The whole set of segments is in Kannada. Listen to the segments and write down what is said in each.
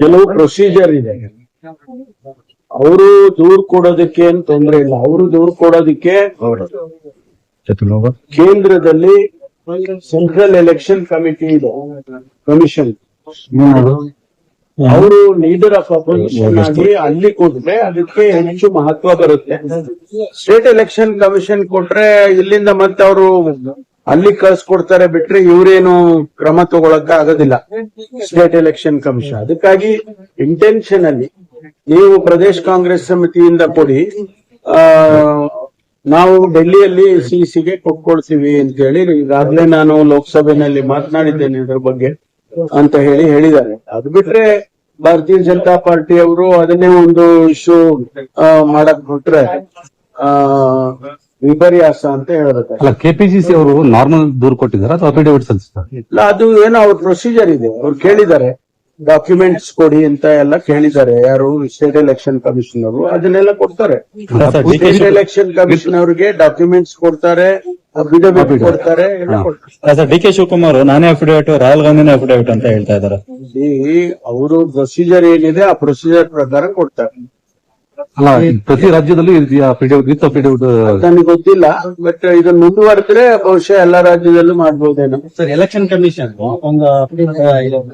ಕೆಲವು ಪ್ರೊಸೀಜರ್ ಇದೆ. ಅವರು ದೂರ್ ಕೊಡೋದಕ್ಕೆ ಏನ್ ತೊಂದ್ರೆ ಇಲ್ಲ. ಅವರು ದೂರ್ ಕೊಡೋದಕ್ಕೆ ಕೇಂದ್ರದಲ್ಲಿ ಸೆಂಟ್ರಲ್ ಎಲೆಕ್ಷನ್ ಕಮಿಟಿ ಇದೆ. ಕಮಿಷನ್ ಅವರು ಲೀಡರ್ ಆಫ್ ಅಪೋಸಿಷನ್ ಆಗಿ ಅಲ್ಲಿ ಕೊಟ್ರೆ ಅದಕ್ಕೆ ಹೆಚ್ಚು ಮಹತ್ವ ಬರುತ್ತೆ. ಸ್ಟೇಟ್ ಎಲೆಕ್ಷನ್ ಕಮಿಷನ್ ಕೊಟ್ರೆ ಇಲ್ಲಿಂದ ಮತ್ತೆ ಅವರು ಅಲ್ಲಿ ಕಳ್ಸಿಕೊಡ್ತಾರೆ ಬಿಟ್ರೆ ಇವ್ರೇನು ಕ್ರಮ ತಗೊಳಕ ಆಗೋದಿಲ್ಲ. ಸ್ಟೇಟ್ ಎಲೆಕ್ಷನ್ ಕಮಿಷನ್ ಅದಕ್ಕಾಗಿ ಇಂಟೆನ್ಷನ್ ಅಲ್ಲಿ ನೀವು ಪ್ರದೇಶ್ ಕಾಂಗ್ರೆಸ್ ಸಮಿತಿಯಿಂದ ಕೊಡಿ, ಆ, ನಾವು ಡೆಲ್ಲಿಯಲ್ಲಿ ಸಿಸಿಗೆ ಕೊಟ್ಕೊಳ್ತೀವಿ ಅಂತ ಹೇಳಿ ಈಗಾಗ್ಲೇ ನಾನು ಲೋಕಸಭೆನಲ್ಲಿ ಮಾತನಾಡಿದ್ದೇನೆ ಇದ್ರ ಬಗ್ಗೆ ಅಂತ ಹೇಳಿ ಹೇಳಿದ್ದಾರೆ. ಅದು ಬಿಟ್ರೆ ಭಾರತೀಯ ಜನತಾ ಪಾರ್ಟಿ ಅವರು ಅದನ್ನೇ ಒಂದು ಇಶ್ಯೂ ಮಾಡಕ್ ಬಿಟ್ರೆ, ಆ ವಿಪರ್ಯಾಸ ಅಂತ ಹೇಳ್ಬೇಕು ಅಲ್ಲ ಕೆಪಿಸಿಸಿ ಅವರು ನಾರ್ಮಲ್ ದೂರು ಕೊಟ್ಟಿದ್ದಾರೆ ಅಥವಾ ಅಫಿಡೇವಿಟ್ ಸಲ್ಲಿಸ್ತಾರೆ ಇಲ್ಲ ಅದು ಏನೋ ಅವ್ರ ಪ್ರೊಸೀಜರ್ ಇದೆ. ಅವ್ರು ಕೇಳಿದ್ದಾರೆ. ಡಾಕ್ಯುಮೆಂಟ್ಸ್ ಕೊಡಿ ಅಂತ ಎಲ್ಲ ಕೇಳಿದ್ದಾರೆ. ಯಾರು ಸ್ಟೇಟ್ ಎಲೆಕ್ಷನ್ ಕಮಿಷನ್ ಅವರು ಅದನ್ನೆಲ್ಲ ಕೊಡ್ತಾರೆ. ಸ್ಟೇಟ್ ಎಲೆಕ್ಷನ್ ಕಮಿಷನ್ ಅವರಿಗೆ ಡಾಕ್ಯುಮೆಂಟ್ಸ್ ಕೊಡ್ತಾರೆ ಅಫಿಡವಿಟ್ ಕೊಡ್ತಾರೆ ಎಲ್ಲ ಕೊಡ್ತಾರೆ. ಸರ್ ಡಿ ಕೆ ಶಿವಕುಮಾರ್ ನಾನೇ ಅಫಿಡೇವಿಟ್ ರಾಹುಲ್ ಗಾಂಧಿನೇ ಅಫಿಡೇವಿಟ್ ಅಂತ ಹೇಳ್ತಾ ಇದ್ದಾರೆ. ಈ ಅವರು ಪ್ರೊಸೀಜರ್ ಏನಿದೆ ಆ ಪ್ರೊಸೀಜರ್ ಪ್ರಕಾರ ಕೊಡ್ತಾರೆ. ಅಲ್ಲ ಪ್ರತಿ ರಾಜ್ಯದಲ್ಲೂ ಈ ರೀತಿಯ ಅಫಿಡೇವಿಟ್ ವಿತ್ ನನಗೆ ಗೊತ್ತಿಲ್ಲ ಬಟ್ ಇದನ್ನ ಮುಂದುವರೆದ್ರೆ ಬಹುಶಃ ಎಲ್ಲಾ ರಾಜ್ಯದಲ್ಲೂ ಮಾಡ್ಬೋದೇನೋ. ಸರ್ ಎಲೆಕ್ಷನ್ ಕಮಿಷನ್ ಒಂದು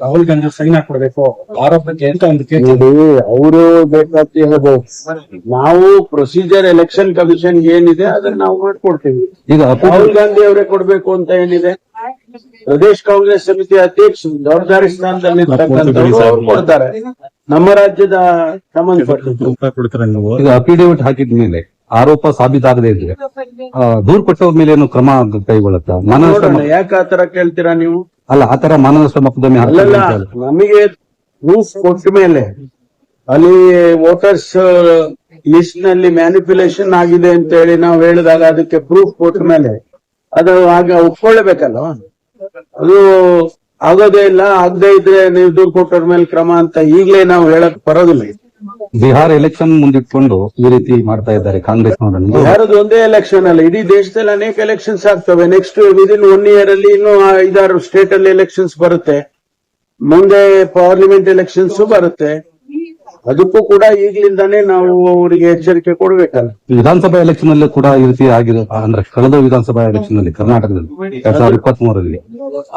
ರಾಹುಲ್ ಗಾಂಧಿ ಸೈನ್ ಹಾಕೊಡ್ಬೇಕು ಆರೋಪಕ್ಕೆ ಅಂತ ಒಂದು ಕೇಸ್? ಅವರು ಬೇಕಾದ ಹೇಳ್ಬೋದು. ನಾವು ಪ್ರೊಸೀಜರ್ ಎಲೆಕ್ಷನ್ ಕಮಿಷನ್ ಏನಿದೆ ಅದನ್ನ ನಾವು ಮಾಡ್ಕೊಡ್ತೀವಿ. ಈಗ ರಾಹುಲ್ ಗಾಂಧಿ ಅವರೇ ಕೊಡ್ಬೇಕು ಅಂತ ಏನಿದೆ? ಪ್ರದೇಶ್ ಕಾಂಗ್ರೆಸ್ ಸಮಿತಿ ಅಧ್ಯಕ್ಷ ಜವಾಬ್ದಾರಿ ಸ್ಥಾನದಲ್ಲಿ ಅವ್ರು ಕೊಡ್ತಾರೆ. ನಮ್ಮ ರಾಜ್ಯದ ನೀವು ಈಗ ಅಫಿಡೇವಿಟ್ ಹಾಕಿದ ಮೇಲೆ ಆರೋಪ ಸಾಬೀತಾಗದೇ ಇದ್ರೆ ದೂರ್ ಕೊಟ್ಟವ್ರ ಮೇಲೆ ಏನು ಕ್ರಮ ಕೈಗೊಳ್ಳುತ್ತಾ? ನೋಡೋಣ ಯಾಕೆ ಆತರ ಕೇಳ್ತೀರಾ ನೀವು? ಅಲ್ಲ ಆತರ ಮಾನನಷ್ಟ ಮೊಕದ್ದಮೆ ಅಲ್ಲಲ್ಲ ಹಾಕ್ತಾರೆ ನಮಗೆ ಪ್ರೂಫ್ ಕೊಟ್ಟ ಮೇಲೆ ಅಲ್ಲಿ ವೋಟರ್ಸ್ ಲಿಸ್ಟ್ನಲ್ಲಿ ಮ್ಯಾನಿಪ್ಯುಲೇಷನ್ ಆಗಿದೆ ಅಂತ ಹೇಳಿ ನಾವು ಹೇಳಿದಾಗ ಅದಕ್ಕೆ ಪ್ರೂಫ್ ಕೊಟ್ಟ ಮೇಲೆ ಅದು ಆಗ ಒಪ್ಕೊಳ್ಳಬೇಕಲ್ಲ ಅದು ಆಗೋದೇ ಇಲ್ಲ ಆಗದೆ ಇದ್ರೆ ನೀವು ದುಡ್ಡು ಕೊಟ್ಟರ ಮೇಲೆ ಕ್ರಮ ಅಂತ ಈಗಲೇ ನಾವು ಹೇಳಕ್ ಬರೋದಿಲ್ಲ ಬಿಹಾರ ಎಲೆಕ್ಷನ್ ಮುಂದಿಟ್ಕೊಂಡು ಈ ರೀತಿ ಮಾಡ್ತಾ ಇದ್ದಾರೆ ಕಾಂಗ್ರೆಸ್ ಬಿಹಾರದ ಒಂದೇ ಎಲೆಕ್ಷನ್ ಅಲ್ಲ ಇಡೀ ದೇಶದಲ್ಲಿ ಅನೇಕ ಎಲೆಕ್ಷನ್ಸ್ ಆಗ್ತವೆ. ನೆಕ್ಸ್ಟ್ ವಿದಿನ್ ಒನ್ ಇಯರ್ ಅಲ್ಲಿ ಇನ್ನು ಐದಾರು ಸ್ಟೇಟ್ ಅಲ್ಲಿ ಎಲೆಕ್ಷನ್ಸ್ ಬರುತ್ತೆ. ಮುಂದೆ ಪಾರ್ಲಿಮೆಂಟ್ ಎಲೆಕ್ಷನ್ಸ್ ಬರುತ್ತೆ. ಅದಕ್ಕೂ ಕೂಡ ಈಗ್ಲಿಂದಾನೇ ನಾವು ಅವರಿಗೆ ಎಚ್ಚರಿಕೆ ಕೊಡ್ಬೇಕಲ್ಲ. ವಿಧಾನಸಭಾ ಎಲೆಕ್ಷನ್ ಅಲ್ಲಿ ಕೂಡ ಈ ರೀತಿ ಆಗಿರೋ ಅಂದ್ರೆ ಕಳೆದ ವಿಧಾನಸಭಾ ಎಲೆಕ್ಷನ್ ಅಲ್ಲಿ ಕರ್ನಾಟಕದಲ್ಲಿ ಎರಡ್ ಸಾವಿರದ ಇಪ್ಪತ್ತ್ ಮೂರರಲ್ಲಿ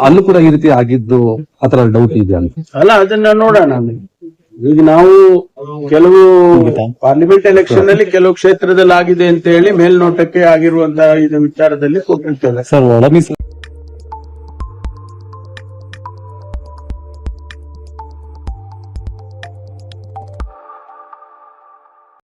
ಅಲ್ಲೂ ಕೂಡ ಈ ರೀತಿ ಆಗಿದ್ದು ಆತರ ಡೌಟ್ ಇದೆ ಅಂತ. ಅಲ್ಲ ಅದನ್ನ ನೋಡೋಣ. ಈಗ ನಾವು ಕೆಲವು ಪಾರ್ಲಿಮೆಂಟ್ ಎಲೆಕ್ಷನ್ ಅಲ್ಲಿ ಕೆಲವು ಕ್ಷೇತ್ರದಲ್ಲಿ ಆಗಿದೆ ಅಂತ ಹೇಳಿ ಮೇಲ್ನೋಟಕ್ಕೆ ಆಗಿರುವಂತಹ ಇದು ವಿಚಾರದಲ್ಲಿ ಕೊಟ್ಟಿರ್ತೇವೆ ಸರ್ ಒಳ